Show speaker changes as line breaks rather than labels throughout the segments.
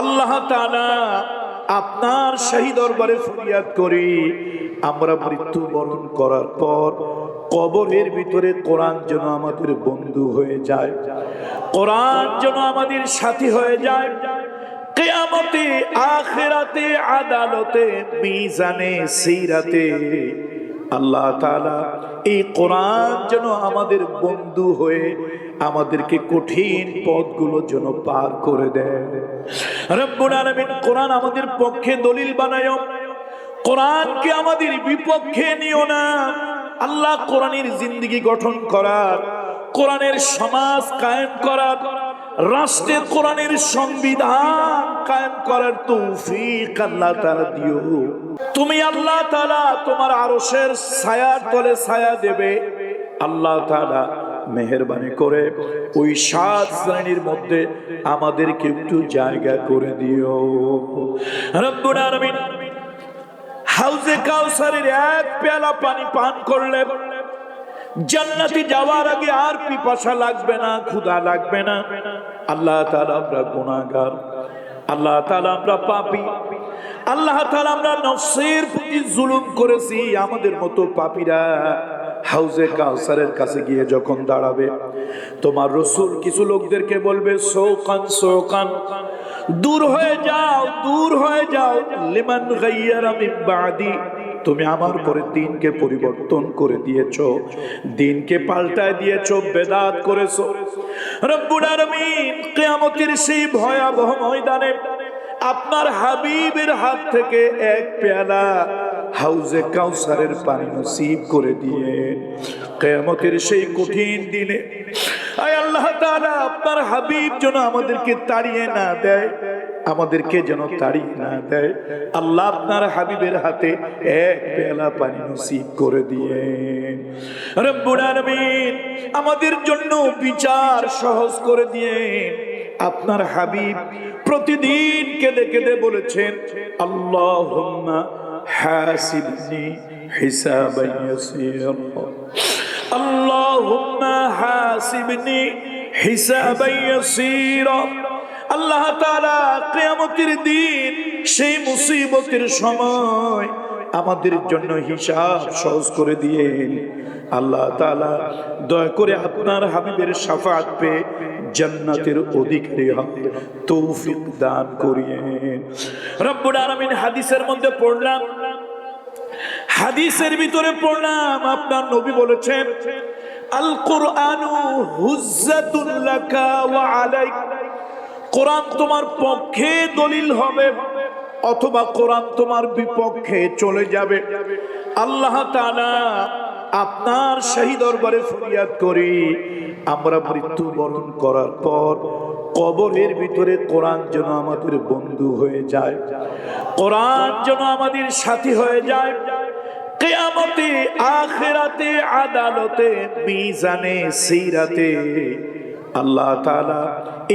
আল্লাহ তাআলা আপনার সেই দরবারে ফরিয়াদ করি। আমরা মৃত্যু বরণ করার পর কবরের ভিতরে কোরআন যেন আমাদের বন্ধু হয়ে যায়, কোরআন যেন আমাদের সাথী হয়ে যায়। কেয়ামতে, আখেরাতে, আদালতে, মিজানে, সিরাতে আল্লাহ তাআলা এই কোরআন যেন আমাদের বন্ধু হয়ে আমাদেরকে কঠিন পথগুলো যেন পার করে দেয়। কোরআন আমাদের পক্ষে দলিল বানায় কোরআনকে আমাদের বিপক্ষে নিও না। আল্লাহ কোরআনের জিন্দগি গঠন করার, কোরআনের সমাজ কায়েম করার রাষ্ট্রে কোরআনের সংবিধান কায়েম করার তৌফিক আল্লাহ তাআলা দিও। তুমি আল্লাহ তাআলা তোমার আরশের ছায়ার তলে ছায়া দেবে। আল্লাহ তাআলা মেহরবানি করে ওই সাত শ্রেণির মধ্যে আমাদেরকে একটু জায়গা করে দিও। হাউজে কাউসারের এক পেয়ালা পানি পান করলে জান্নাতি যাওয়ার আগে আর পিপাসা লাগবে না, ক্ষুধা লাগবে না। আল্লাহ তাআলা আমরা গুনাহগার। আল্লাহ তাআলা আমরা পাপী। আল্লাহ তাআলা আমরা নফসের প্রতি জুলুম করেছি, আমাদের মতো পাপীরা। হাউজে কাউসারের কাছে গিয়ে যখন দাঁড়াবে, তোমার রসুল কিছু লোকদেরকে বলবে, সৌকান সৌকান, দূর হয়ে যাও, দূর হয়ে যাও, লিমান গাইয়ারা মিন বাদি, তুমি আমার পরে দিনকে পরিবর্তন করে দিয়েছ, দিনকে পাল্টায় দিয়েছ, বেদাত করেছ। রব্বুল সেই ভয়াবহ ময়দানে আপনার হাবিবের হাত থেকে এক পেয়ালা হাউজে কাউসারের পানি নসিব করে দিয়ে কেয়ামতের সেই কঠিন দিনে আয় আল্লাহ তাআলা, আপনার হাবিব যেন আমাদেরকে তাড়িয়ে না দেয়, আমাদেরকে যেন তাড়িয়ে না দেয়। আল্লাহ আপনার হাবিবের হাতে এক পেয়ালা পানি নসিব করে দিয়ে। রব্বুল আলামিন, আমাদের জন্য বিচার সহজ করে দিয়ে। আপনার হাবিব প্রতিদিন কেঁদে কেঁদে বলেছেন, আল্লাহুম্মা হাসিবনি حسابا يسيرا اللهم حاسبني حسابا يسيرا আল্লাহ তাআলা কিয়ামতের দিন সেই মুসিবতের সময় আমাদের জন্য হিসাব সহজ করে দিয়েন। আল্লাহ তাআলা দয়া করে আপনার হাবিবের শাফাত পেয়ে জান্নাতের অধিকারী হবে তৌফিক দান করিয়েন। রব্বুল আলামিন হাদিসের মধ্যে পড়লাম, হাদিসের ভিতরে পড়লাম, আপনার নবী বলেছেন আল কোরআনু হুজ্জাতুল লাকা ওয়া আলাইক। কোরআন তোমার পক্ষে দলিল হবে। অথবা কোরআন তোমার বিপক্ষে চলে যাবে। আল্লাহ আপনার সেই দরবারে ফরিয়াদ করি। আমরা মৃত্যু বরণ করার পর কবরের ভিতরে কোরআন যেন আমাদের বন্ধু হয়ে যায়। কোরআন যেন আমাদের সাথী হয়ে যায়। কেয়ামতে, আখেরাতে, আদালতে, মিজানে, সিরাতে আল্লাহ তাআলা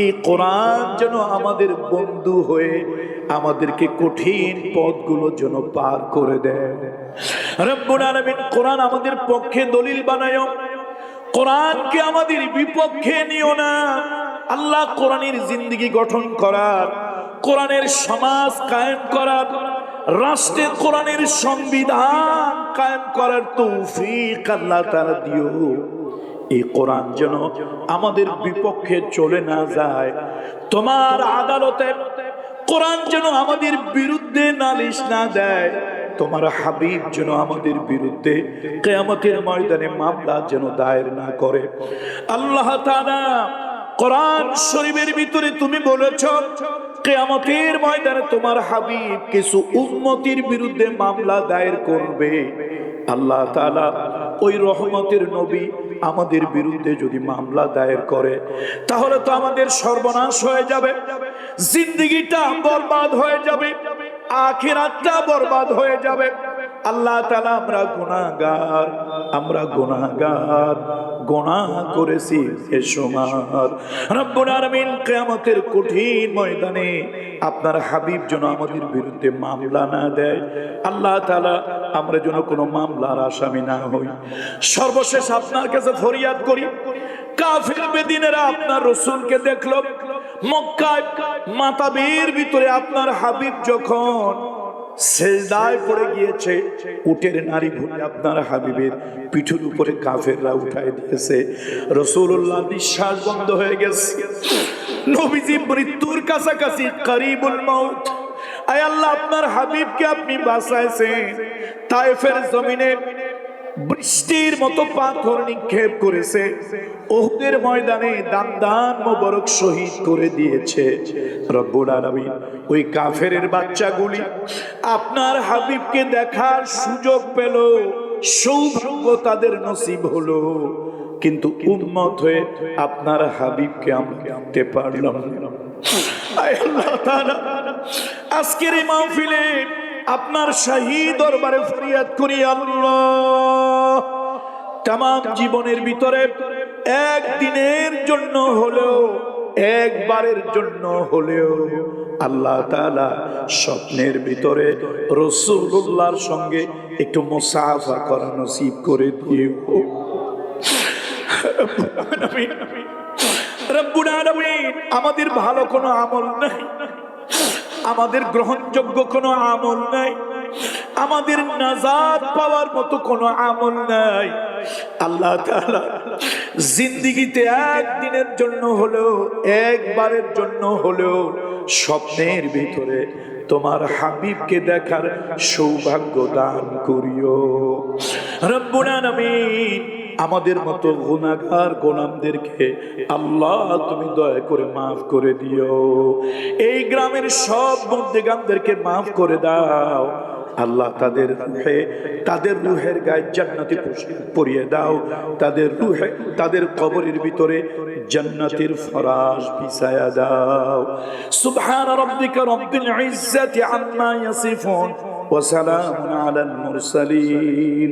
এই কোরআন যেন আমাদের বন্ধু হয়ে আমাদেরকে কঠিন পথগুলো যেন পার করে দেয়। কোরআন আমাদের পক্ষে দলিল বানায় কোরআনকে আমাদের বিপক্ষে নিও না। আল্লাহ কোরআনের জিন্দগি গঠন করার, কোরআনের সমাজ কায়েম করার, রাষ্ট্রে কোরআনের সংবিধান কায়েম করার তৌফিক আল্লাহ তাআলা দিও। এই কোরআন যেন আমাদের বিপক্ষে চলে না যায়। তোমার আদালতে কোরআন যেন আমাদের বিরুদ্ধে নালিশ না দেয়। তোমার হাবিব যেন আমাদের বিরুদ্ধে কেয়ামতের ময়দানে মামলা যেন দায়ের না করে। আল্লাহ তাআলা কোরআন শরীফের ভিতরে তুমি বলেছ, কেয়ামতের ময়দানে তোমার হাবিব কিছু উম্মতির বিরুদ্ধে মামলা দায়ের করবে। আল্লাহ তাআলা ওই রহমতের নবী আমাদের বিরুদ্ধে যদি মামলা দায়ের করে, তাহলে তো আমাদের সর্বনাশ হয়ে যাবে। জিন্দগিটা বরবাদ হয়ে যাবে, আখিরাতটা বরবাদ হয়ে যাবে। আল্লাহ তালা আমরা গুনাহগার আমরা গুনাহগার, গুনাহ করেছি এ সময়। রব্বুল আলামিন কিয়ামতের কঠিন ময়দানে আপনার হাবিব যেন আমাদের বিরুদ্ধে মামলা না দেয়। আল্লাহ তাআলা আমরা যেন কোনো মামলার আসামি না হই। সর্বশেষ আপনার কাছে ফরিয়াদ করি, কাফির আপনার রসুলকে মক্কায় মাতাবের ভিতরে আপনার হাবিব যখন পড়ে গিয়েছে, উটের নারী আপনার হাবিবের উপরে কাফেররা উঠায় দিয়েছে। রসুল্লাহ নিঃশ্বাস বন্ধ হয়ে গেছে। নবীজি মৃত্যুর কাছাকাছি করিবুল মৌত আয় আল্লাহ, আপনার হাবিবকে আপনি বাঁচাইছেন। তাইফের জমিনে বৃষ্টির মতো পাথর নিক্ষেপ করেছে। ওহুদের ময়দানে দান দান মোবারক শহীদ করে দিয়েছে। রব্বুল আলামিন, ওই কাফেরের বাচ্চাগুলি আপনার হাবিবকে দেখার সুযোগ পেল, সৌভাগ্য তাদের নসিব হলো। কিন্তু উম্মত হয়ে আপনার হাবিবকে আমরা জানতে পারলাম। আজকের এই মাহফিলে আপনার শাহী দরবারে ফরিয়াদ করি আল্লাহ। তাম জীবনের ভিতরে একদিনের জন্য হলেও, একবারের জন্য হলেও আল্লাহ তাআলা স্বপ্নের ভিতরে রসুল্লাহর সঙ্গে একটু মোসাফা করা নসিব করে আলামিন আমাদের ভালো কোনো আমল নাই। আমাদের গ্রহণযোগ্য কোনো আমল নাই। আমাদের নাজাদ পাওয়ার মতো কোনো আমল নাই। আল্লাহ জিন্দিগিতে একদিনের জন্য হলেও, একবারের জন্য হলেও স্বপ্নের ভিতরে তোমার হাবিবকে দেখার সৌভাগ্য দান করিও। রব্বুল আলামিন আমাদের মতো গুণাগার গোনামদেরকে আল্লাহ তুমি দয়া করে মাফ করে দিও। এই গ্রামের সব মধ্যেগামদেরকে মাফ করে দাও। আল্লাহ তাদের রুহে, তাদের রুহের গায়ে জান্নাতি পরিয়ে দাও। তাদের রুহে, তাদের কবরের ভিতরে জান্নাতির ফরাস বিছায়া দাও। সুবহান রাব্বিকা রাব্বিল ইজ্জাতি আম্মা ইয়াসিফুন ওয়া সালামুন আলাল মুরসালিন।